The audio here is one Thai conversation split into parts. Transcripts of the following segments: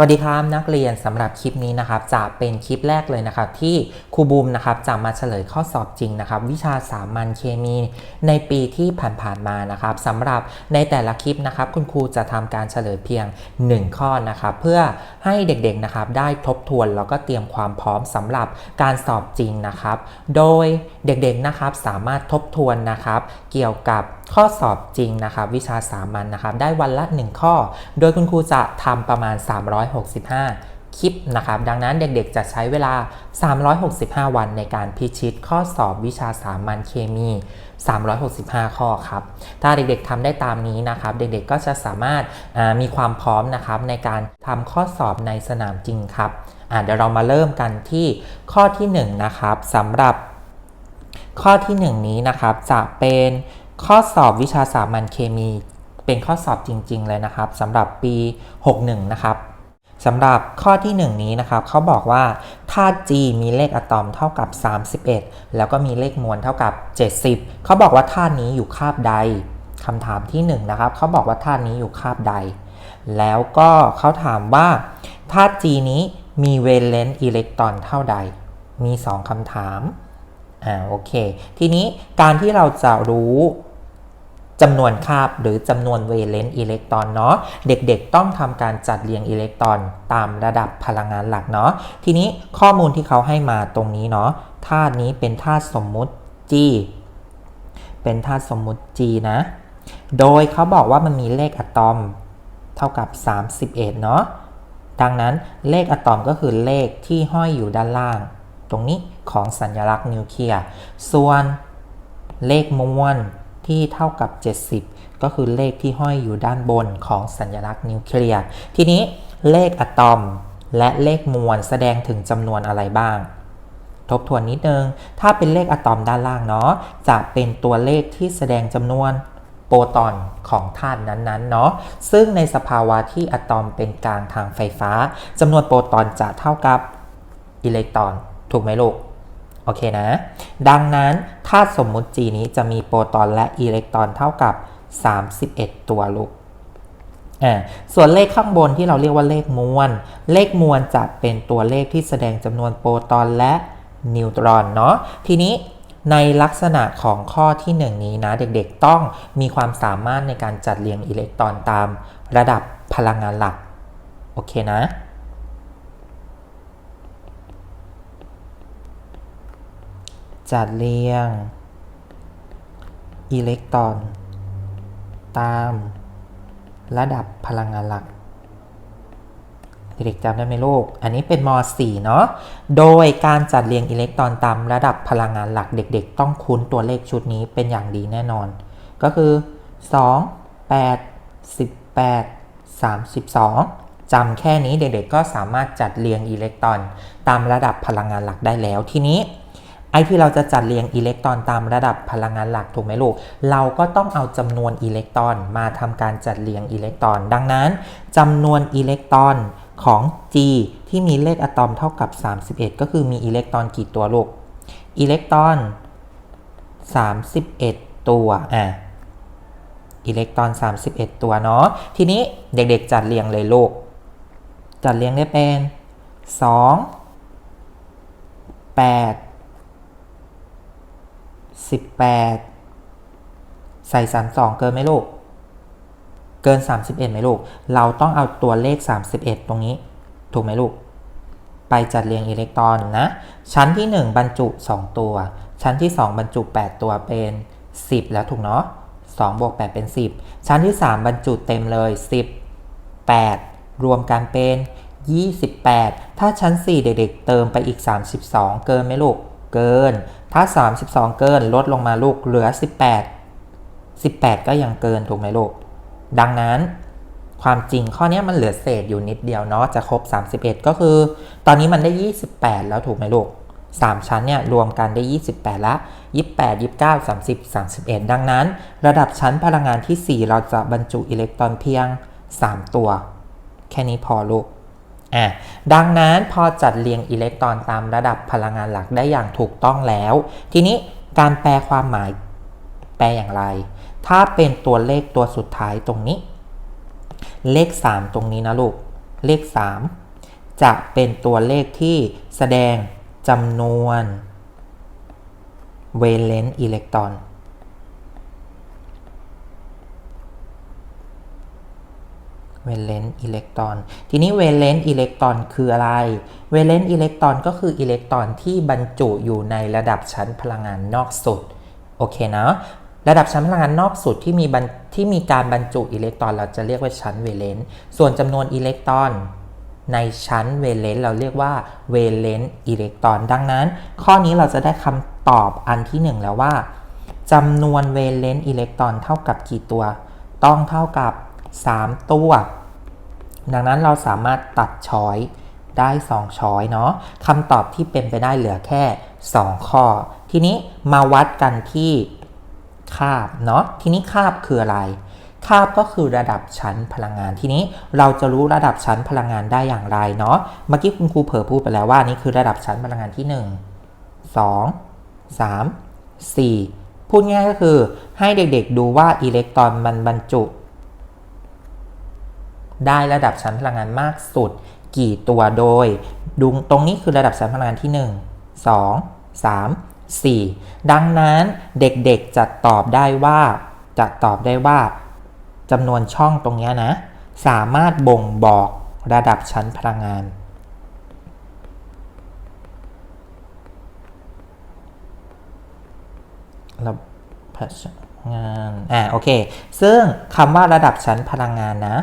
สวัสดีครับนักเรียนสำหรับคลิปนี้นะครับจะเป็นคลิปแรกเลยนะครับที่ครูบูมนะครับจะมาเฉลยข้อสอบจริงนะครับ วิชาสามัญเคมีในปีที่ผ่านๆมานะครับสำหรับในแต่ละคลิปนะครับ คุณครูจะทำการเฉลยเพียง 1 ข้อนะครับ เพื่อให้เด็กๆนะครับได้ทบทวนแล้วก็เตรียมความพร้อมสำหรับการสอบจริงนะครับ โดยเด็กๆนะครับสามารถทบทวนนะครับ เกี่ยวกับข้อสอบจริงนะครับ วิชาสามัญนนะครับ ได้วันละ 1 ข้อ โดยคุณครูจะทำประมาณ365 คลิปนะครับ ดังนั้นเด็กๆ จะใช้เวลา 365 วันในการพิชิตข้อสอบวิชาสามัญเคมี 365 ข้อครับ ถ้าเด็กๆทำได้ตามนี้นะครับ เด็กๆ ก็จะสามารถมีความพร้อมนะครับในการทำข้อสอบในสนามจริงครับเดี๋ยวเรามาเริ่มกันที่ข้อที่ 1 นะครับสำหรับข้อที่ 1 นี้นะครับจะเป็นข้อสอบวิชาสามัญเคมีเป็นข้อสอบจริง ๆ เลยนะครับสำหรับปี 61 นะครับ สำหรับข้อที่ 1 นี้นะครับเขาบอกว่าธาตุ G มีเลขอะตอมเท่ากับ 31 แล้วก็มีเลขมวลเท่ากับ 70 เขาบอกว่าธาตุนี้อยู่คาบใดคำถามที่1นะครับเขาบอกว่าธาตุนี้อยู่คาบใด แล้วก็เขาถามว่าธาตุ G นี้มีเวเลนต์อิเล็กตรอนเท่าใด มี 2คำถามอ่าโอเค ทีนี้การที่เราจะรู้ จำนวนคาบหรือจำนวนเวเลนต์อิเล็กตรอนเนาะเด็กๆต้องทำการจัดเรียงอิเล็กตรอนตามระดับพลังงานหลักเนาะทีนี้ข้อมูลที่เขาให้มาตรงนี้เนาะธาตุนี้เป็นธาตุสมมุติ G เป็นธาตุสมมุติ G นะ โดยเขาบอกว่ามันมีเลขอะตอมเท่ากับ 31 เนาะดังนั้นเลขอะตอมก็คือเลขที่ห้อยอยู่ด้านล่าง ตรงนี้ของสัญลักษณ์นิวเคลียร์ส่วนเลขมวล ที่เท่ากับ 70 ก็คือเลขที่ห้อยอยู่ด้านบนของสัญลักษณ์นิวเคลียร์ ทีนี้เลขอะตอมและเลขมวลแสดงถึงจำนวนอะไรบ้าง ทบทวนนิดนึง ถ้าเป็นเลขอะตอมด้านล่างเนาะ จะเป็นตัวเลขที่แสดงจำนวนโปรตอนของธาตุนั้นๆเนาะ ซึ่งในสภาวะที่อะตอมเป็นกลางทางไฟฟ้าจำนวนโปรตอนจะเท่ากับอิเล็กตรอน ถูกไหมลูก โอเคนะ ดังนั้นธาสมมุติ G นี้จะมีโปรตอนและอิเล็กตรอนเท่ากับ 31 ตัวลูกอ่าส่วนเลขข้างบนที่เราเรียกว่าเลขมวล เลขมวลจะเป็นตัวเลขที่แสดงจำนวนโปรตอนและนิวตรอนเนาะ ทีนี้ในลักษณะของข้อที่ 1 นี้นะเด็กๆต้องมีความสามารถในการจัดเรียงอิเล็กตรอนตามระดับพลังงานหลัก โอเคนะ จัดเรียง อิเล็กตรอน ตาม ระดับพลังงานหลักเด็กๆจำได้ไหมลูก อันนี้เป็นม .4 เนาะ โดยการจัดเรียงอิเล็กตรอนตามระดับพลังงานหลักเด็ก ๆ ต้องคุ้นตัวเลขชุดนี้เป็นอย่างดีแน่นอน ก็คือ 2 8 18 32จำแค่นี้เด็กๆก็สามารถจัดเรียงอิเล็กตรอน ตามระดับพลังงานหลักได้แล้วทีนี้ ไอ้ที่เราจะจัดเรียงอิเล็กตรอนตามระดับพลังงานหลักถูกไหมลูก เราก็ต้องเอาจำนวนอิเล็กตรอนมาทำการจัดเรียงอิเล็กตรอน ดังนั้นจำนวนอิเล็กตรอนของ G ที่มีเลขอะตอมเท่ากับ 31 ก็คือมีอิเล็กตรอนกี่ตัวลูก อิเล็กตรอน 31 ตัว อะ อิเล็กตรอน 31 ตัวเนาะ ทีนี้เด็กๆจัดเรียงเลยลูก จัดเรียงได้เป็น 2 8 18 ใส่ 32 เกินไหมลูก เกิน 31ไหมลูก เราต้องเอาตัวเลข 31 ตรงนี้ ถูกไหมลูก ไปจัดเรียงอิเล็กตรอนนะ ชั้นที่ 1 บรรจุ 2 ตัว ชั้นที่ 2 บรรจุ 8 ตัวเป็น 10 แล้วถูกเนาะ2บวก8เป็น 10 ชั้นที่ 3 บรรจุเต็มเลย10 8รวมกันเป็น 28 ถ้าชั้น 4 เด็กๆ เติมไปอีก 32 เกินไหมลูก เกิน ถ้า 32 เกินลดลงมาลูกเหลือ 18 18 ก็ยังเกินถูกไหมลูก ดังนั้นความจริงข้อนี้มันเหลือเศษอยู่นิดเดียวเนาะจะครบ 31 ก็คือ ตอนนี้มันได้ 28 แล้วถูกไหมลูก 3 ชั้นเนี่ยรวมกันได้ 28 ละ 28 29 30 31 ดังนั้น ระดับชั้นพลังงานที่ 4 เราจะบรรจุอิเล็กตรอนเพียง 3 ตัว แค่นี้พอลูก อะดังนั้นพอจัดเรียงอิเล็กตรอนตามระดับพลังงานหลักได้อย่างถูกต้องแล้ว ทีนี้การแปลความหมายแปลอย่างไร ถ้าเป็นตัวเลขตัวสุดท้ายตรงนี้ เลข 3 ตรงนี้นะลูก เลข 3 จะเป็นตัวเลขที่แสดงจำนวนเวเลนต์อิเล็กตรอน เวเลนต์อิเล็กตรอน ทีนี้เวเลนต์อิเล็กตรอนคืออะไร เวเลนต์อิเล็กตรอนก็คืออิเล็กตรอนที่บรรจุอยู่ในระดับชั้นพลังงานนอกสุด โอเคนะระดับชั้นพลังงานนอกสุดที่มีบรรที่มีการบรรจุอิเล็กตรอนเราจะเรียกว่าชั้นเวเลนต์ส่วนจำนวนอิเล็กตรอนในชั้นเวเลนต์เราเรียกว่าเวเลนต์อิเล็กตรอน ดังนั้น ข้อนี้เราจะได้คำตอบอันที่หนึ่งแล้วว่าจำนวนเวเลนต์อิเล็กตรอนเท่ากับกี่ตัว ต้องเท่ากับ 3 ตัว ดังนั้นเราสามารถตัดช้อยได้ 2 ช้อยเนาะคำตอบที่เป็นไปได้เหลือแค่ 2 ข้อ ทีนี้มาวัดกันที่คาบเนาะทีนี้คาบคืออะไรคาบก็คือระดับชั้นพลังงานทีนี้เราจะรู้ระดับชั้นพลังงานได้อย่างไรเนาะเมื่อกี้คุณครูเผอพูดไปแล้วว่านี่คือระดับชั้นพลังงานที่ 1 2 3 4 พูดง่ายก็คือให้เด็กๆดูว่าอิเล็กตรอนมันบรรจุ ได้ระดับชั้นพลังงานมากสุด กี่ตัวโดยดูตรงนี้คือระดับชั้นพลังงานที่ 1 2 3 4 ดังนั้นเด็กๆจะตอบได้ว่าจะตอบได้ว่าจำนวนช่องตรงนี้นะ สามารถบ่งบอกระดับชั้นพลังงาน ระดับพลังงาน อ่า โอเค ซึ่งคำว่าระดับชั้นพลังงานนะ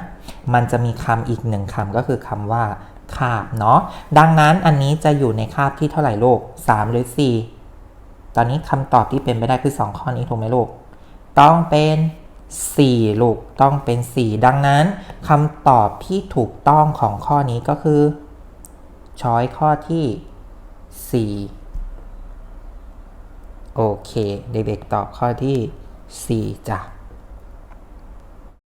มันจะมีคำอีกหนึ่งคำก็คือคำว่าคาบเนาะดังนั้นอันนี้จะอยู่ในคาบที่เท่าไหร่ลูก 3 หรือ 4 ตอนนี้คำตอบที่เป็นไปได้คือ 2 ข้อนี้ถูกไหมลูก ต้องเป็น 4 ลูกต้องเป็น 4 ดังนั้นคำตอบที่ถูกต้องของข้อนี้ก็คือช้อยข้อที่ 4 โอเค เด็กๆตอบข้อที่ 4จ้ะ